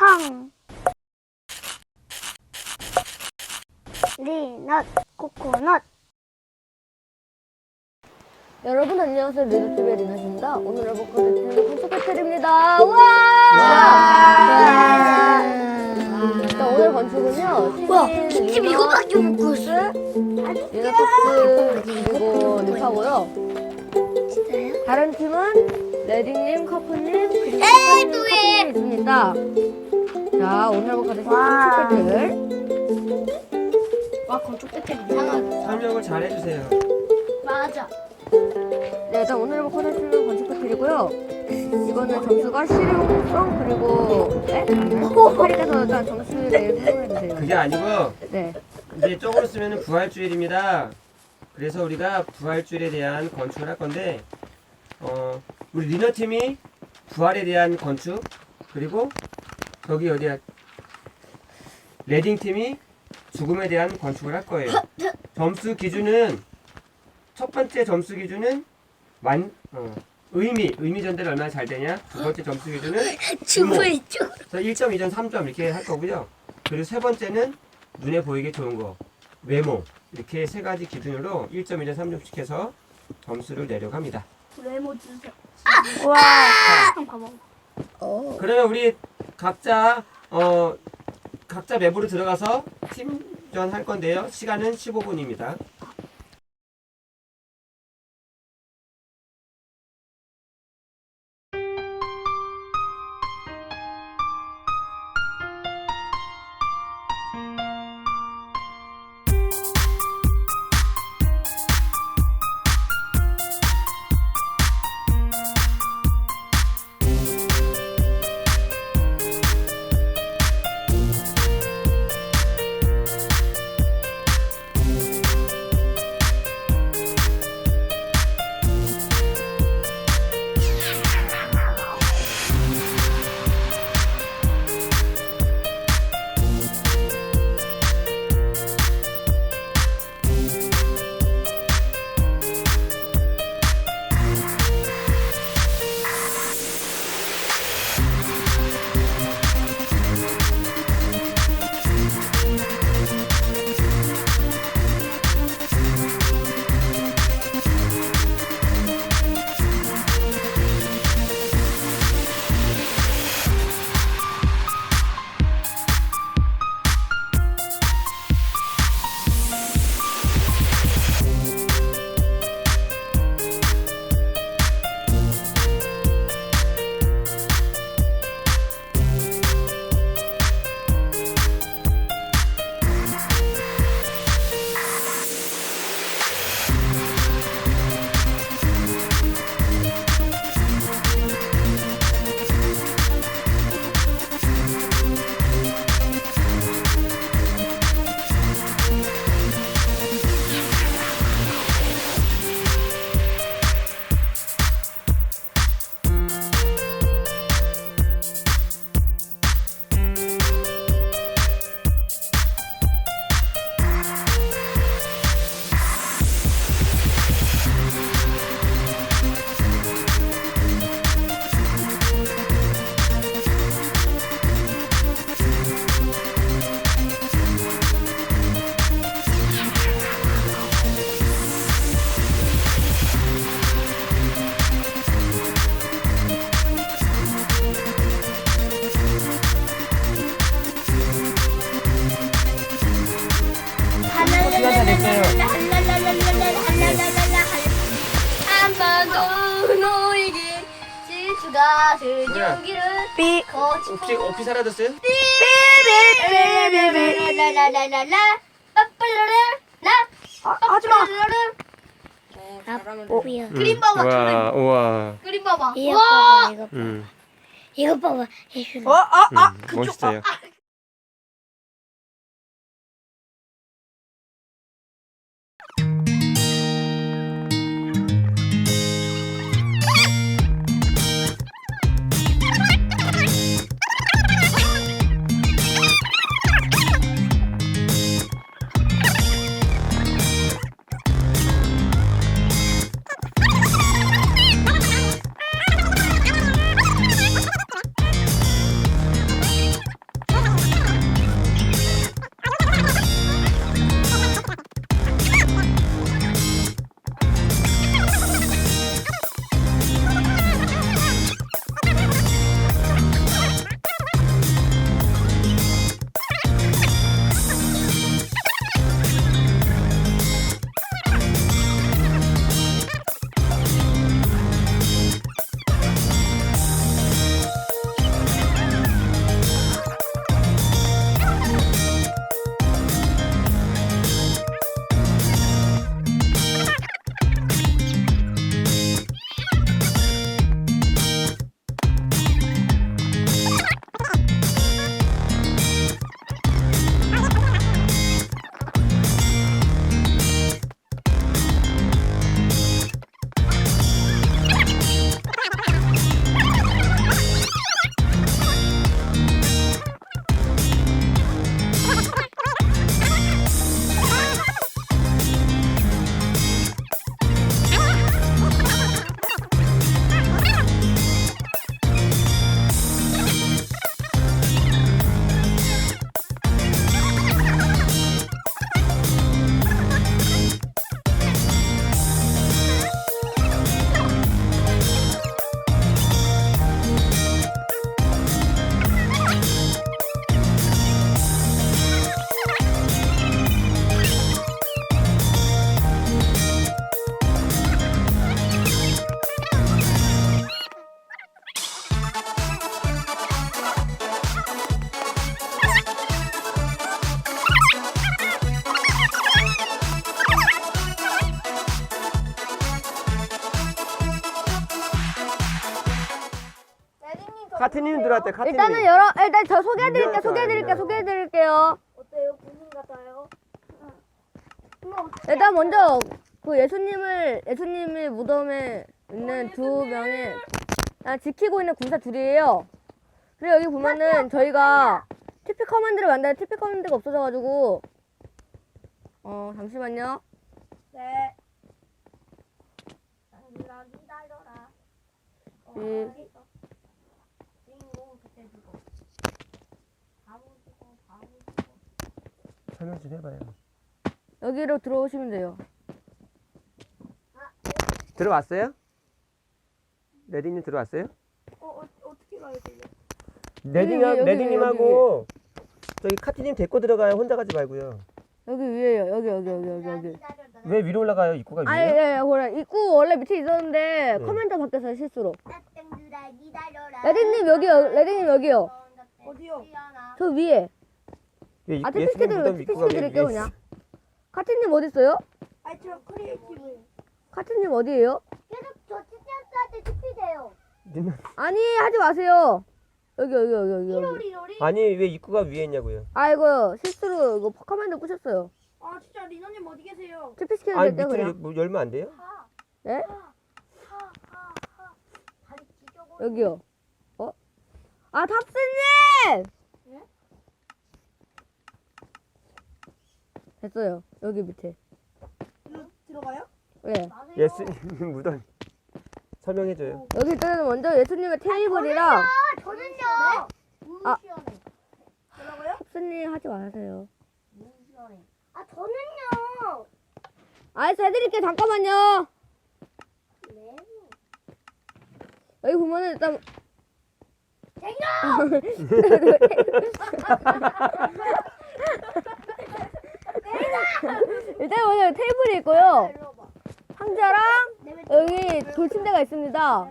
팡. 리넛 코코넛. 여러분 안녕하세요 리더TV의 리나입니다 오늘 해볼 컨텐츠는 콘서트 배틀입니다 와! 자 오늘 건축은요 와, 기침 리너 이거밖에 못스 리너톡스 그리고 리파고요? 다른 팀은 레딩님, 커프님, 그리고 커프님, 있습니다 자 오늘 해볼 컨텐츠는 와. 배틀 와, 건축 배틀 이상하다. 설명을 잘 해주세요. 맞아. 네, 일단 오늘 해볼 컨텐츠는 건축 배틀이고요 이거는 점수가 실용성 그리고 네? 파리가서 일단 점수를 설명해주세요 그게 아니고 네. 이제 조금 쓰면 부활주일입니다. 그래서 우리가 부활주일에 대한 건축을 할 건데 어, 우리 리너 팀이 부활에 대한 건축 그리고 거기 어디야 레딩 팀이 죽음에 대한 건축을 할 거예요. 점수 기준은 첫 번째 점수 기준은 완 어, 의미 의미 전달이 얼마나 잘 되냐 두 번째 점수 기준은 줄. 그래서 1점, 2점, 3점 이렇게 할 거고요. 그리고 세 번째는 눈에 보이게 좋은 거, 외모 이렇게 세 가지 기준으로 1점, 2점, 3점씩 해서 점수를 내려갑니다. 외모 주세요. 와. 형 봐봐. 그러면 우리 각자 어 각자 맵으로 들어가서 팀전 할 건데요. 시간은 15분입니다. 실수가 들려오기를 삐. 혹시 어피 사라졌어요? 라라라라라 빠빠라라 나 하지마. 잘하면 그림 봐봐 우와, 우와. 그림 봐봐. 이거 와. 봐봐, 이거 봐. 음, 이거 봐봐. 이거. 음, 멋있어요. 카 들어왔대. 카트님. 일단은 여러 일단 저 소개해드릴게요. 소개해드릴게요. 소개해드릴게요. 어때요? 군인 같아요? 일단 먼저 그 예수님을 예수님의 무덤에 있는 두 명의 아, 지키고 있는 군사 둘이에요. 그리고 여기 보면은 저희가 TP 커맨드를 만드는데 TP 커맨드가 없어져가지고 어 잠시만요. 네. 나 기다려라. 어, 이 주인공 그때 죽어. 바보 죽어, 바보 죽어. 설명 좀 해봐요. 여기로 들어오시면 돼요. 들어왔어요? 레딩님 들어왔어요? 어, 어 어떻게 가야 돼요? 레딩 여기, 여기, 레딩님하고 저기 카트님 데리고 들어가요. 혼자 가지 말고요. 여기 위에요. 여기 여기 여기 여기 여기. 왜 위로 올라가요? 입구가 아예 위에요? 예, 예, 그래. 입구 원래 밑에 있었는데 네. 커맨드 바뀌었어요 실수로. 레딩님 여기요. 레딩님 여기요. 어디요? 저 위에. 왜 이- 아 예수님 티피스케드 무덤 입구가 티피스케 왜 드릴게요 위에 있어? 그냥. 카트님 어디 있어요? 아니 저 크리에이티브. 카트님 어디에요? 계속 저 투피돼요. 니는- 아니 하지 마세요. 여기 여기 여기 여기 여기. 로리 로리. 아니 왜 입구가 위에 있냐고요? 아 이거 실수로 이거 커맨드 부셨어요. 아 진짜 리노님 어디 계세요? 티피스케드 아니 드릴게요 밑으로 그냥. 뭐 열면 안 돼요? 네? 다리 찢어버. 여기요. 어? 아 탑스님! 됐어요. 여기 밑에. 들어가요? 네. 예수님 무덤 설명해줘요. 여기 일단은 먼저 예수님의 테이블이랑 아 저는요. 아. 뭐라고요? 탑스님 하지 마세요. 아 저는요. 알았어 해드릴게요 잠깐만요. 네. 여기 보면은 일단 일단 먼저 테이블이 있고요. 상자랑 여기 돌침대가 있습니다.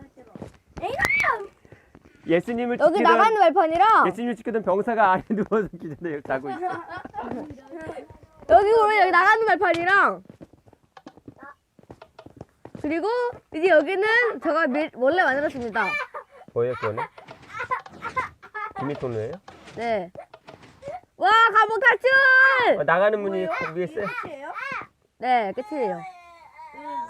예수님을 여기 지키던 나가는 발판이랑 예수님을 지키던 병사가 안에 누워서 기존에 자고 있어. 여기 보면 여기 나가는 발판이랑 그리고 이제 여기는 제가 미- 원래 만들었습니다. 뭐예요 그거는? 비밀통로예요? 네. 와 감옥 탈출! 어, 나가는 문이 그 위에 있어요. 끝이에요? 네 끝이에요.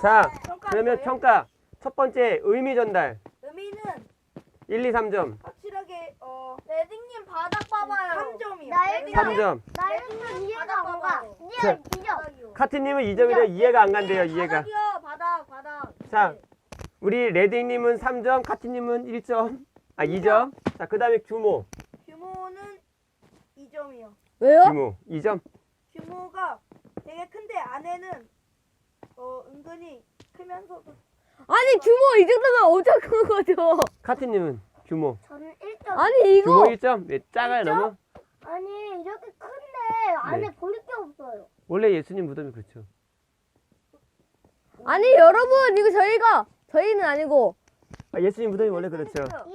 자 그러면? 평가 첫 번째 의미 전달 의미는 1, 2, 3점 확실하게 어 레딩님 바닥 봐봐요. 3점이요. 나의 3점 나는 이해가 안 가. 자, 이해 지점. 카트님은 2점이래요 이해가 안 간대요 이해가 바닥이요. 바닥 바닥. 자 우리 레딩님은 3점 카트님은 1점 아 2점 자 그 다음에 규모 규모는 2점이요. 왜요? 규모 2점 규모가 되게 큰데 안에는 어 은근히 크면서도 아니 규모 이 정도면 엄청 큰 거죠. 카트님은 규모 저는 1점. 아니 규모 이거 1점 왜 작아요 너무? 아니 이렇게 큰데 안에 네. 버릴 게 없어요. 원래 예수님 무덤이 그렇죠 아니 여러분 이거 저희가 저희는 아니고 아, 예수님 무덤이 원래 그렇죠 2점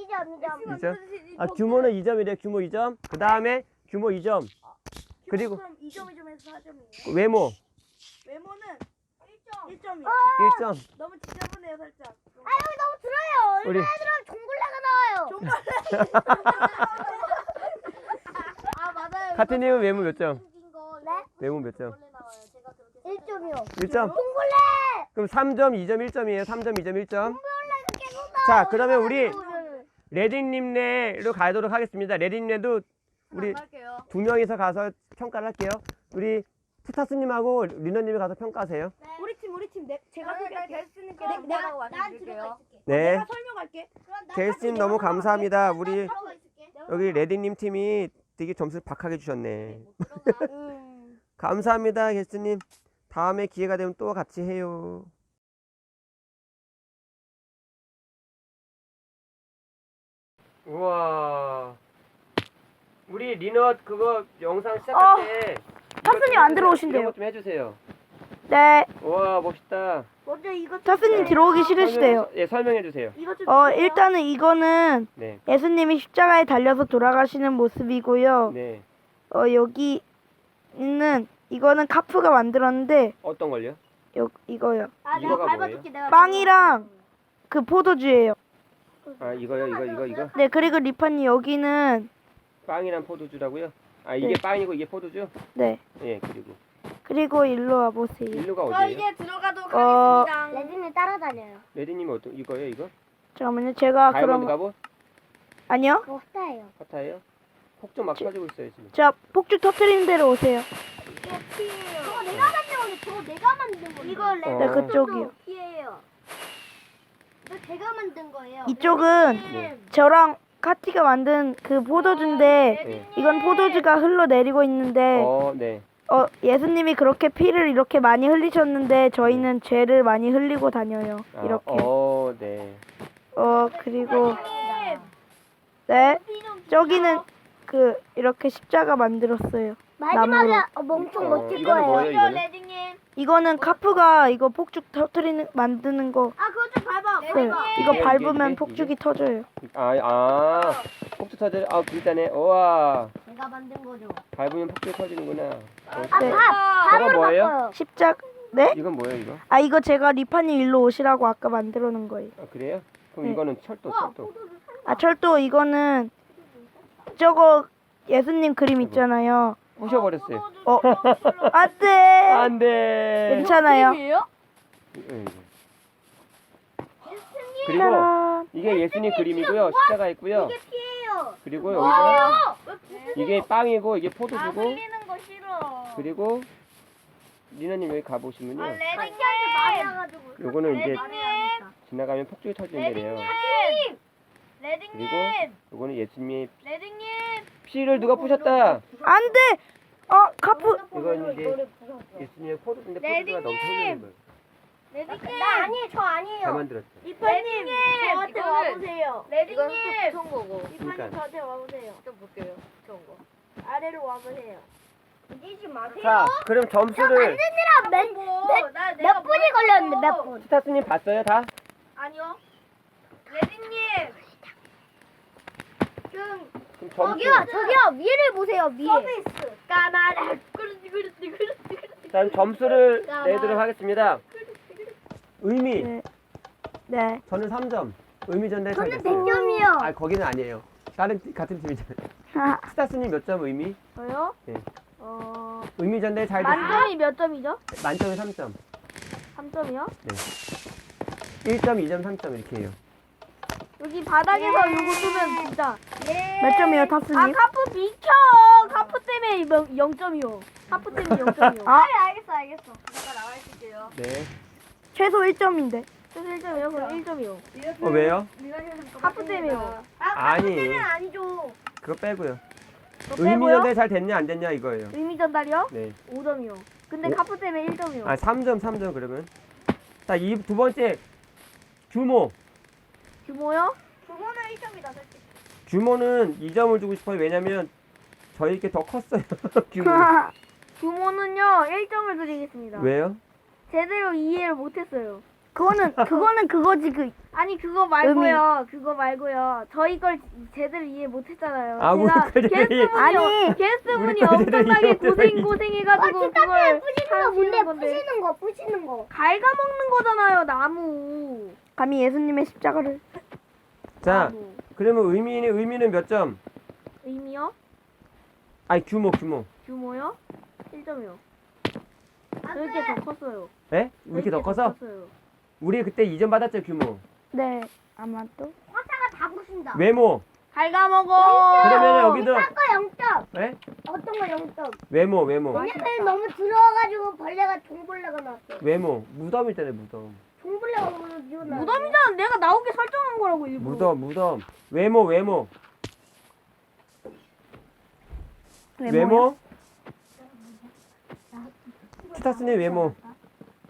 2점. 2점 아 규모는 2점이래요 규모 2점 그 다음에 규모 2점 그리고 그럼 2점 2점에서 4점이에요. 외모 외모는 1점. 1점이요. 1점 너무 지저분해요 살짝. 아 여기 너무 들어요. 우리 애들은 종굴레가 나와요. 아 맞아요. 카트님은 외모 몇 점? 네? 외모 몇 점? 1점이요. 1점? 종굴레. 그럼 3점, 2점, 1점이에요. 3점, 2점, 1점. 자, 그러면 우리 레딩님네로 가도록 하겠습니다. 레딩네도 우리. 두 명이서 가서 평가를 할게요. 우리 스타스님하고 리너님이 가서 평가하세요. 우리 팀 우리 팀 내, 제가 저는 소개할게. 게스트님께 내- 문자라고 나- 말씀드릴게요. 네. 내가 설명할게. 게스트님 너무 감사합니다. 우리 있을게. 여기 레딩님 팀이 되게 점수를 박하게 주셨네. 음. 감사합니다, 게스트님. 다음에 기회가 되면 또 같이 해요. 우와. 우리 리넛 그거 영상 시작할 때 타스님 안 들어오신대요. 것좀 해주세요. 네. 우와 멋있다. 먼저 이거 타스님 들어오기 싫으시대요. 설명, 예 설명해 주세요. 어 일단은 이거는 네, 예수님이 십자가에 달려서 돌아가시는 모습이고요. 네. 어 여기 있는 이거는 카프가 만들었는데 어떤 걸요? 요 이거요. 아 이거가 내가 뭐예요? 밟아줄게 내가. 빵이랑 그 포도주예요. 아 이거요 이거 이거 이거 네 그리고 리파님 여기는 빵이란 포도주라고요? 아 이게 네. 빵이고 이게 포도주? 네 예 그리고 그리고 일로 와보세요. 일루가 저 어디예요? 이제 들어가도록 어. 하겠습니다. 레진이 따라다녀요. 레디님이 어떤 이거요 이거? 잠깐만요. 제가 다이아몬드 그럼 갑옷? 아니요. 그거 스타예요. 파타예요? 폭좀 막 터지고 있어요 지금. 자 폭죽 터트리는 대로 오세요. 저거 내가 만든 건데 저거 내가 만든 건데. 이거 레네 어. 그쪽이요. 피해요. 이거 제가 만든 거예요. 이쪽은 네. 저랑 카티가 만든 그 포도주인데 네. 이건 포도주가 흘러내리고 있는데 어 네. 어 예수님이 그렇게 피를 이렇게 많이 흘리셨는데 저희는 죄를 많이 흘리고 다녀요. 아, 이렇게. 어 네. 어 그리고 네 저기는 그 이렇게 십자가 만들었어요. 마지막에 나무로. 어, 멍청 어, 멋질 이거는 거예요. 뭐예요 이거는? 이거는 카프가 이거 폭죽 터트리는 만드는 거. 아 그거 좀 밟아. 네. 밟아. 이거 이게, 밟으면 이게, 폭죽이 터져요. 아 아. 폭주 터져. 아 일단에 우와. 제가 만든 거죠. 밟으면 폭주 터지는구나. 어, 아, 네. 밥! 저거 밥으로 뭐예요? 바꿔요. 십자 네? 이건 뭐예요 이거? 아 이거 제가 리파님 일로 오시라고 아까 만들어 놓은 거예요. 아 그래요? 그럼 네. 이거는 철도 철도. 아 철도 이거는 저거 예수님 그림 있잖아요. 부셔버렸어요. 어 안 돼. 안 돼. 괜찮아요. 그리고 짜란. 이게 예수님 그림이고요. 십자가 있고요. 이게. 그리고 여기가 이게 빵이고 이게 포도주고 흘리는 거 싫어. 그리고 리나님 여기 가보시면요. 아. 요거는 이제. 지나가면 폭죽이 터지는 데래요. 레딩님. 레딩님. 그리고 요거는 예수님의 레딩님. 피를 누가 부셨다. 안돼. 어 카프. 이건 이제 예수님의 포도주인데 포도주가 너무 흘리는 거예요. 레딩님. 나 아니에요. 저 아니에요. 잘 만들었죠. 이파님. 저한테 와보세요. 레딩님. 붙은 거고. 그러니까 저한테 와보세요. 좀 볼게요. 좋은 거. 아래로 와보세요. 뛰지 마세요. 자, 그럼 점수를 만드느라 몇, 몇, 몇 분이 걸렸는데 몇 분? 스타스님 봤어요 다? 아니요. 레딩님. 좀 그럼 점수 저기요 저기요 위를 보세요 위에. 서비스. 까마라. 그렇지 그렇지 그렇지 그렇지. 자, 점수를 내도록 하겠습니다. 의미 네. 네. 저는 3점. 의미 전달 잘 저는 됐어요. 100점이요. 아, 거기는 아니에요. 다른 팀- 같은 팀이잖아요. 하, 스타스님 몇 점 의미? 저요? 네. 어. 의미 전달 잘 됐어요. 만점이 몇 점이죠? 만점에 3점. 3점이요? 1점, 2점, 3점 이렇게 해요. 여기 바닥에서 요거 쓰면 진짜. 몇 점이에요 아 타스님? 카프 비켜. 카프 때문에 0점이요. 카프 때문에 0점이요. 아 알겠어 알겠어. 잠깐 나와 있을게요. 네. 최소 1점인데. 그래서 1점이요? 그럼 1점이요. 어, 왜요? 카프 때문에요. 아니, 아니죠. 그거 빼고요. 그거 의미 빼고요? 전달 잘 됐냐, 안 됐냐 이거예요. 의미 전달이요? 네. 5점이요. 근데 오. 카프 때문에 1점이요. 아, 3점, 3점 그러면. 자, 이 두 번째 규모. 규모요? 그거는 1점이다 솔직히. 규모는 2점을 주고 싶어요. 왜냐면 저희께 더 컸어요. 규모. 규모는요 1점을 드리겠습니다. 왜요? 제대로 이해를 못했어요. 그거는 그거는 그거지 그. 아니 그거 말고요. 그거 말고요. 저희 걸 제대로 이해 못했잖아요. 아, 우리 제가 이해- 게스트분이 아니. 게스트분이 우리 걸 제대로 엄청나게 이해 고생 고생해가지고 어, 그걸 부시는 거 하시는 뭔데? 건데 부시는 거 부시는 거. 갉아먹는 거잖아요 나무. 감히 예수님의 십자가를. 자, 나무. 그러면 의미는 의미는 몇 점? 의미요? 아니 규모 규모. 규모요? 1점이요. 이렇게 더 컸어요. 에? 이렇게 더 커서? 컸어요. 우리 그때 2점 받았죠 규모. 네. 아마도. 화자가 다 부신다. 외모. 갉아먹어. 그러면 여기도 딴거 0점. 에? 어떤 거 0점. 외모 외모. 왜냐면 너무 들어와가지고 벌레가 종벌레가 나왔어. 외모. 무덤 있잖아요 무덤. 종벌레가 너무 지어나. 무덤이잖아. 내가 나오게 설정한 거라고 일부러. 무덤 무덤. 외모 외모. 외모. 스타스님 외모.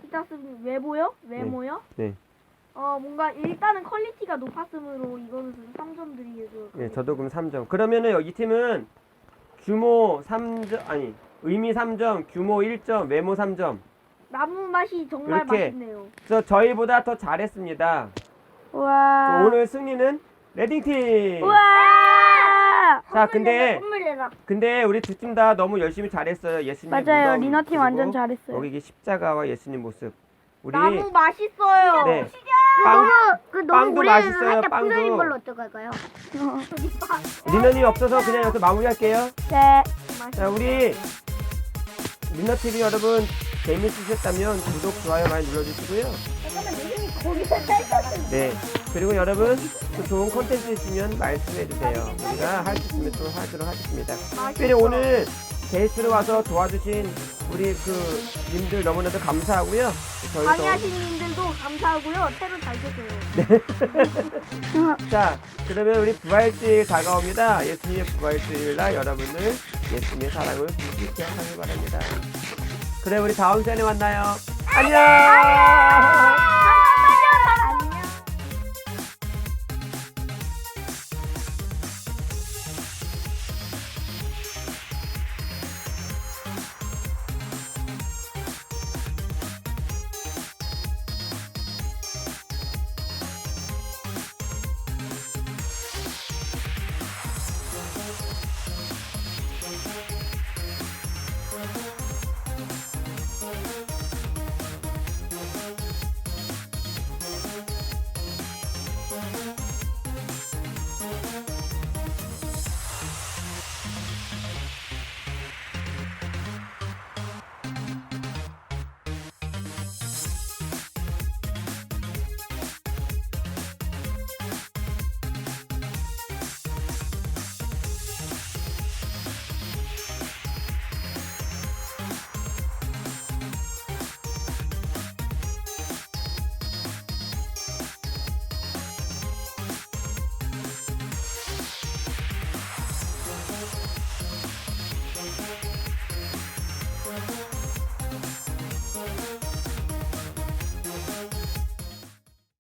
스타스 외모요? 외모요? 네. 어 뭔가 일단은 퀄리티가 높았으므로 이거는 3점 드리겠어요. 네, 저도 그럼 3점. 그러면은 여기 팀은 규모 3점 아니 의미 3점, 규모 1점, 외모 3점. 나무 맛이 정말 이렇게. 맛있네요. 그래서 저희보다 더 잘했습니다. 우와. 오늘 승리는 레딩 팀. 우와. 자, 근데 선물 내놔. 근데 우리 두 팀 다 너무 열심히 잘했어요. 예수님 맞아요. 무덤, 리너 팀 그리고 완전 잘했어요. 여기 십자가와 예수님 모습. 우리 나무 맛있어요. 네. 빵, 그 빵도 맛있어요, 빵도. 부서진 걸로 어떡할까요? 리너님 없어서 그냥 여기서 마무리할게요. 네. 자, 우리 리너 TV 여러분 재밌으셨다면 구독, 좋아요 많이 눌러주시고요. 네. 그리고 여러분 또 좋은 콘텐츠 있으면 말씀해 주세요. 우리가 할 수 있으면 또 하도록 하겠습니다. 특별히 오늘 게스트로 와서 도와주신 우리 그 님들 너무나도 감사하고요. 저희도 강의하신 님들도 감사하고요. 새로 잘 되세요. 자, 그러면 우리 부활주일 다가옵니다. 예수님의 부활주일 날 여러분들 예수님의 사랑을 깊이 기억하길 바랍니다. 그래, 우리 다음 시간에 만나요. 안녕!